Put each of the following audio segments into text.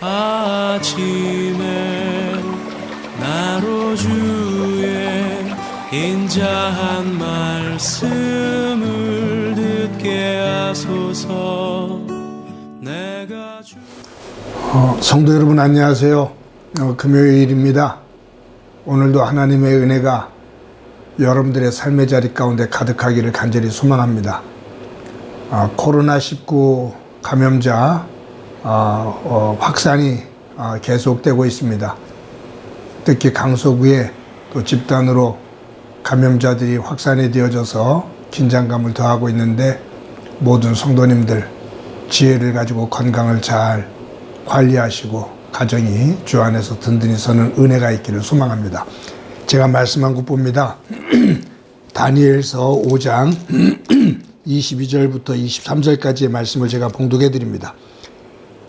아침에 나로 주의 인자한 말씀을 듣게 하소서 내가 주 어, 성도 여러분 안녕하세요. 어, 금요일입니다. 오늘도 하나님의 은혜가 여러분들의 삶의 자리 가운데 가득하기를 간절히 소망합니다. 아, 코로나19 감염자 아, 어, 확산이 아, 계속되고 있습니다. 특히 강서구에 또 집단으로 감염자들이 확산이 되어져서 긴장감을 더하고 있는데 모든 성도님들 지혜를 가지고 건강을 잘 관리하시고 가정이 주 안에서 든든히 서는 은혜가 있기를 소망합니다. 제가 말씀한 국보입니다. 다니엘서 5장 22절부터 23절까지의 말씀을 제가 봉독해 드립니다.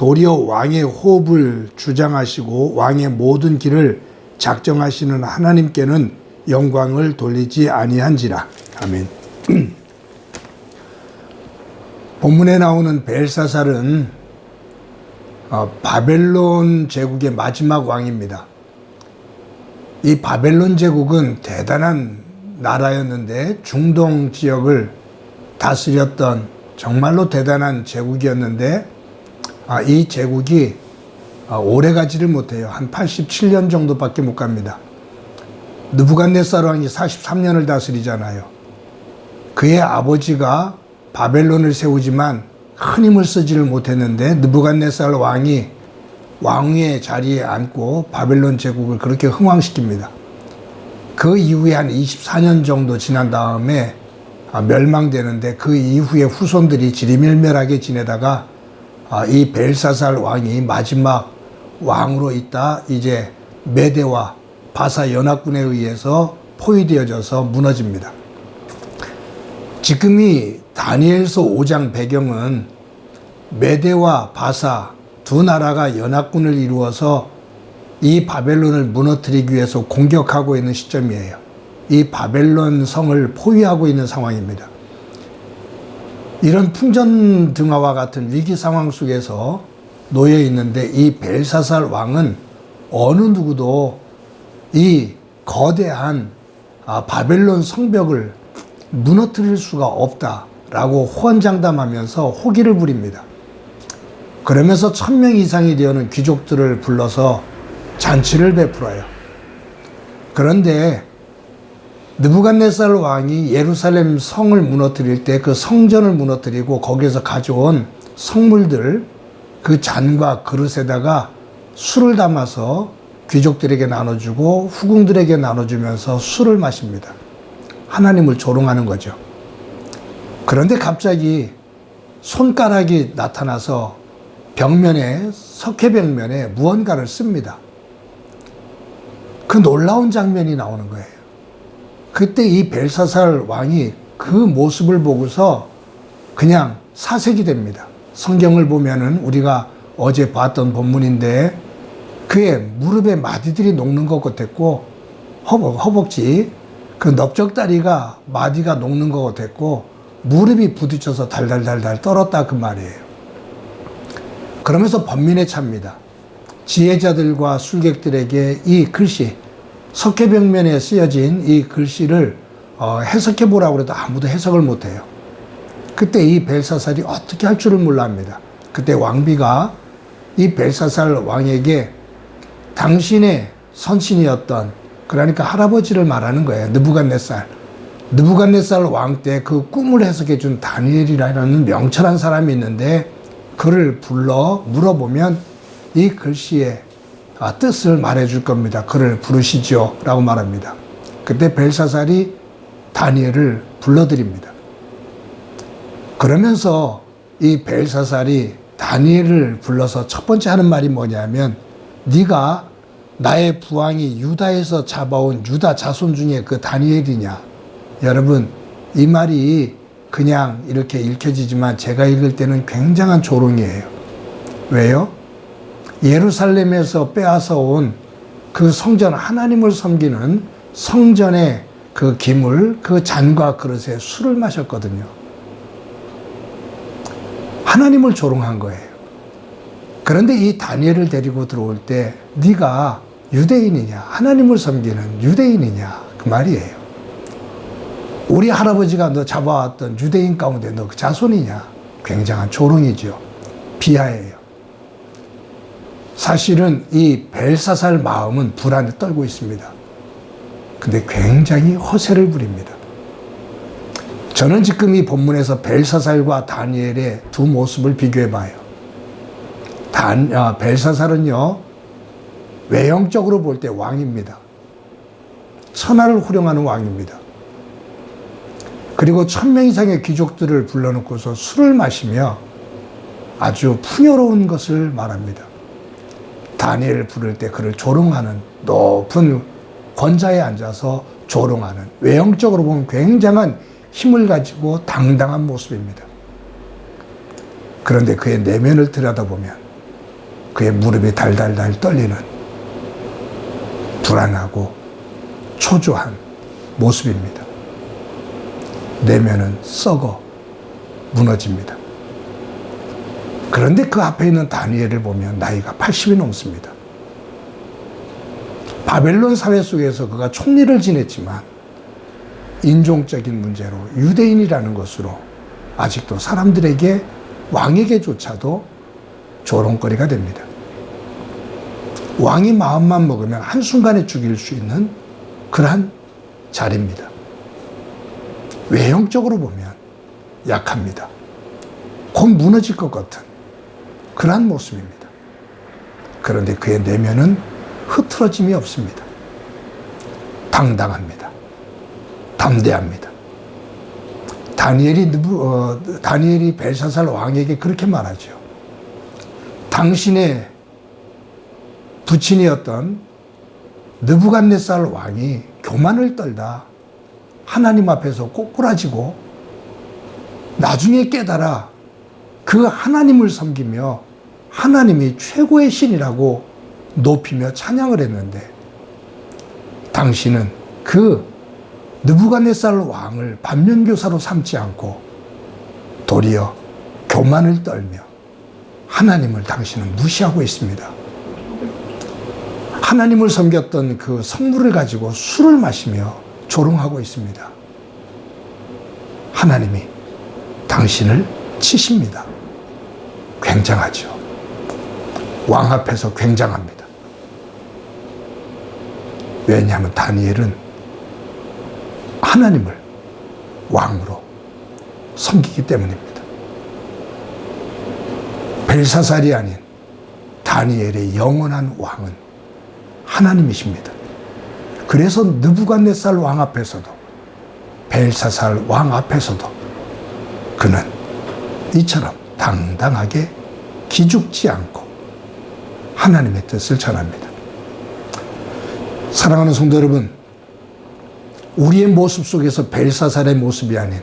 도리어 왕의 호흡을 주장하시고 왕의 모든 길을 작정하시는 하나님께는 영광을 돌리지 아니한지라. 아멘. 본문에 나오는 벨사살은 어, 바벨론 제국의 마지막 왕입니다. 이 바벨론 제국은 대단한 나라였는데 중동 지역을 다스렸던 정말로 대단한 제국이었는데 아, 이 제국이 아, 오래 가지를 못해요. 한 87년 정도밖에 못 갑니다. 느부갓네살 왕이 43년을 다스리잖아요. 그의 아버지가 바벨론을 세우지만 큰 힘을 쓰지를 못했는데 느부갓네살 왕이 왕위의 자리에 앉고 바벨론 제국을 그렇게 흥왕시킵니다. 그 이후에 한 24년 정도 지난 다음에 아, 멸망되는데 그 이후에 후손들이 지리멸멸하게 지내다가 아, 이 벨사살 왕이 마지막 왕으로 있다 이제 메대와 바사 연합군에 의해서 포위되어져서 무너집니다. 지금이 다니엘서 5장 배경은 메대와 바사 두 나라가 연합군을 이루어서 이 바벨론을 무너뜨리기 위해서 공격하고 있는 시점이에요. 이 바벨론 성을 포위하고 있는 상황입니다. 이런 풍전 등화와 같은 위기 상황 속에서 놓여 있는데 이 벨사살 왕은 어느 누구도 이 거대한 아, 바벨론 성벽을 무너뜨릴 수가 없다라고 호언장담하면서 호기를 부립니다. 그러면서 천 명 이상이 되는 귀족들을 불러서 잔치를 베풀어요. 그런데 느부갓네살 왕이 예루살렘 성을 무너뜨릴 때 그 성전을 무너뜨리고 거기에서 가져온 성물들 그 잔과 그릇에다가 술을 담아서 귀족들에게 나눠주고 후궁들에게 나눠주면서 술을 마십니다. 하나님을 조롱하는 거죠. 그런데 갑자기 손가락이 나타나서 벽면에 석회벽면에 무언가를 씁니다. 그 놀라운 장면이 나오는 거예요. 그때 이 벨사살 왕이 그 모습을 보고서 그냥 사색이 됩니다. 성경을 보면은 우리가 어제 봤던 본문인데 그의 무릎에 마디들이 녹는 것 같았고 허벅, 허벅지 그 넓적다리가 마디가 녹는 것 같았고 무릎이 부딪혀서 달달달달 떨었다 그 말이에요. 그러면서 번민에 찹니다. 지혜자들과 술객들에게 이 글씨 석회벽면에 쓰여진 이 글씨를 어, 해석해 보라고 해도 아무도 해석을 못 해요. 그때 이 벨사살이 어떻게 할 줄을 몰라 합니다. 그때 왕비가 이 벨사살 왕에게 당신의 선친이었던 그러니까 할아버지를 말하는 거예요. 느부갓네살. 느부갓네살 왕 때 그 꿈을 해석해 준 다니엘이라는 명철한 사람이 있는데 그를 불러 물어보면 이 글씨의 아, 뜻을 말해 줄 겁니다. 그를 부르시죠. 라고 말합니다. 그때 벨사살이 다니엘을 불러드립니다. 그러면서 이 벨사살이 다니엘을 불러서 첫 번째 하는 말이 뭐냐면 네가 나의 부왕이 유다에서 잡아온 유다 자손 중에 그 다니엘이냐 여러분 이 말이 그냥 이렇게 읽혀지지만 제가 읽을 때는 굉장한 조롱이에요 왜요? 예루살렘에서 빼앗아 온 그 성전 하나님을 섬기는 성전의 그 기물 그 잔과 그릇에 술을 마셨거든요 하나님을 조롱한 거예요. 그런데 이 다니엘을 데리고 들어올 때 네가 유대인이냐 하나님을 섬기는 유대인이냐 그 말이에요. 우리 할아버지가 너 잡아왔던 유대인 가운데 너 그 자손이냐 굉장한 조롱이죠. 비하예요. 사실은 이 벨사살 마음은 불안에 떨고 있습니다. 근데 굉장히 허세를 부립니다. 저는 지금 이 본문에서 벨사살과 다니엘의 두 모습을 비교해 봐요. 단, 아, 벨사살은요, 외형적으로 볼 때 왕입니다. 천하를 후령하는 왕입니다. 그리고 천명 이상의 귀족들을 불러놓고서 술을 마시며 아주 풍요로운 것을 말합니다. 다니엘을 부를 때 그를 조롱하는 높은 권자에 앉아서 조롱하는 외형적으로 보면 굉장한 힘을 가지고 당당한 모습입니다. 그런데 그의 내면을 들여다보면 그의 무릎이 달달달 떨리는 불안하고 초조한 모습입니다. 내면은 썩어 무너집니다. 그런데 그 앞에 있는 다니엘을 보면 나이가 80이 넘습니다. 바벨론 사회 속에서 그가 총리를 지냈지만 인종적인 문제로 유대인이라는 것으로 아직도 사람들에게 왕에게조차도 조롱거리가 됩니다. 왕이 마음만 먹으면 한순간에 죽일 수 있는 그러한 자리입니다. 외형적으로 보면 약합니다. 곧 무너질 것 같은 그러한 모습입니다. 그런데 그의 내면은 흐트러짐이 없습니다. 당당합니다. 담대합니다. 다니엘이 어, 다니엘이 벨사살 왕에게 그렇게 말하죠. 당신의 부친이었던 느부갓네살 왕이 교만을 떨다 하나님 앞에서 꼬꾸라지고 나중에 깨달아 그 하나님을 섬기며 하나님이 최고의 신이라고 높이며 찬양을 했는데 당신은 그 느부갓네살 왕을 반면교사로 삼지 않고 도리어 교만을 떨며 하나님을 당신은 무시하고 있습니다. 하나님을 섬겼던 그 성물을 가지고 술을 마시며 조롱하고 있습니다. 하나님이 당신을 치십니다. 굉장하죠. 왕 앞에서 굉장합니다. 왜냐하면 다니엘은 하나님을 왕으로 섬기기 때문입니다. 벨사살이 아닌 다니엘의 영원한 왕은 하나님이십니다. 그래서 느부갓네살 왕 앞에서도 벨사살 왕 앞에서도 그는 이처럼 당당하게 기죽지 않고 하나님의 뜻을 전합니다. 사랑하는 성도 여러분, 우리의 모습 속에서 벨사살의 모습이 아닌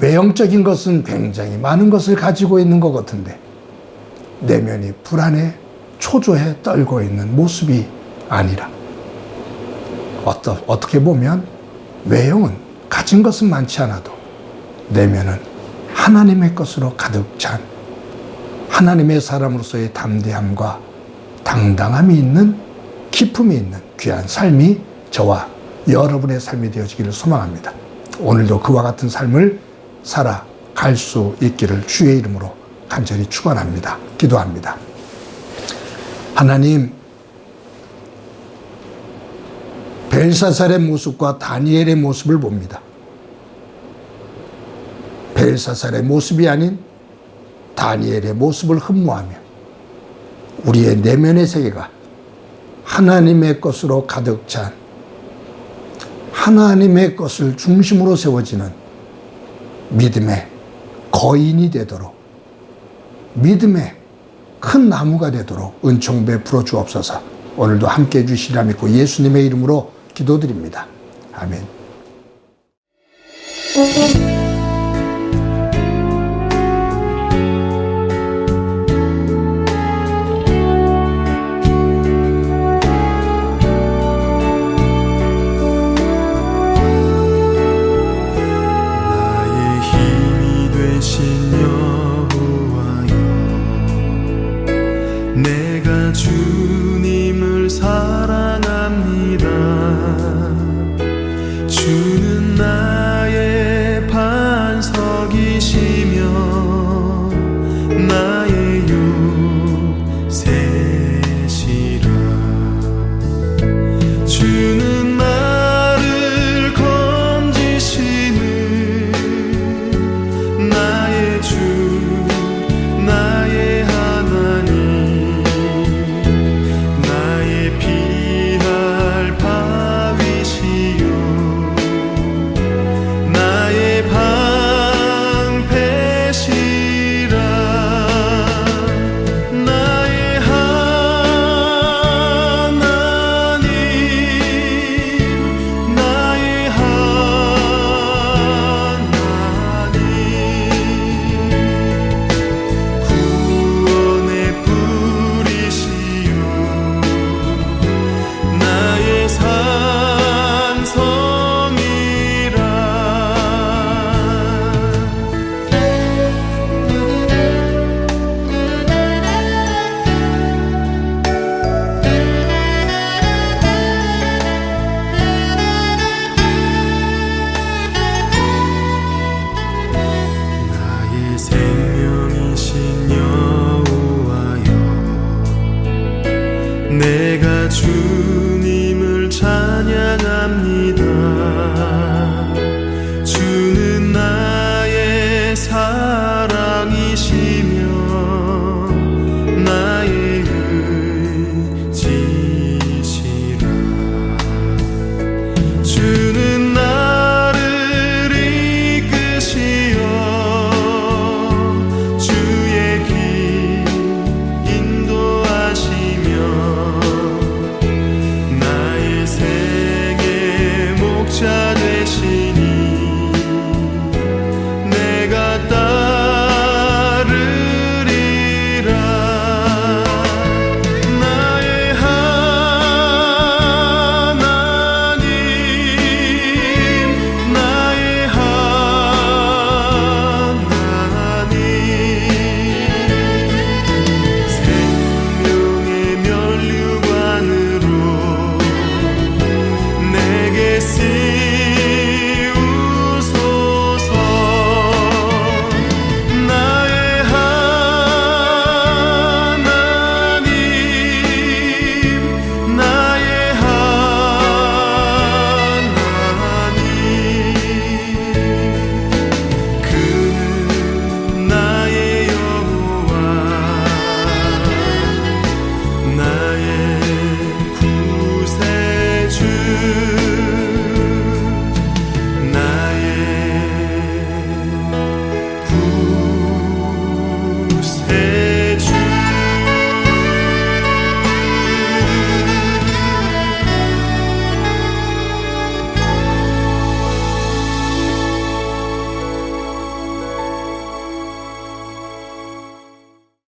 외형적인 것은 굉장히 많은 것을 가지고 있는 것 같은데 내면이 불안해 초조해 떨고 있는 모습이 아니라 어떠, 어떻게 보면 외형은 가진 것은 많지 않아도 내면은 하나님의 것으로 가득 찬 하나님의 사람으로서의 담대함과 당당함이 있는 기품이 있는 귀한 삶이 저와 여러분의 삶이 되어지기를 소망합니다. 오늘도 그와 같은 삶을 살아갈 수 있기를 주의 이름으로 간절히 축원합니다. 기도합니다. 하나님 벨사살의 모습과 다니엘의 모습을 봅니다. 벨사살의 모습이 아닌 다니엘의 모습을 흠모하며 우리의 내면의 세계가 하나님의 것으로 가득 찬 하나님의 것을 중심으로 세워지는 믿음의 거인이 되도록 믿음의 큰 나무가 되도록 은총 베풀어 주옵소서. 오늘도 함께 해주시리라 믿고 예수님의 이름으로 기도드립니다. 아멘. 내가 주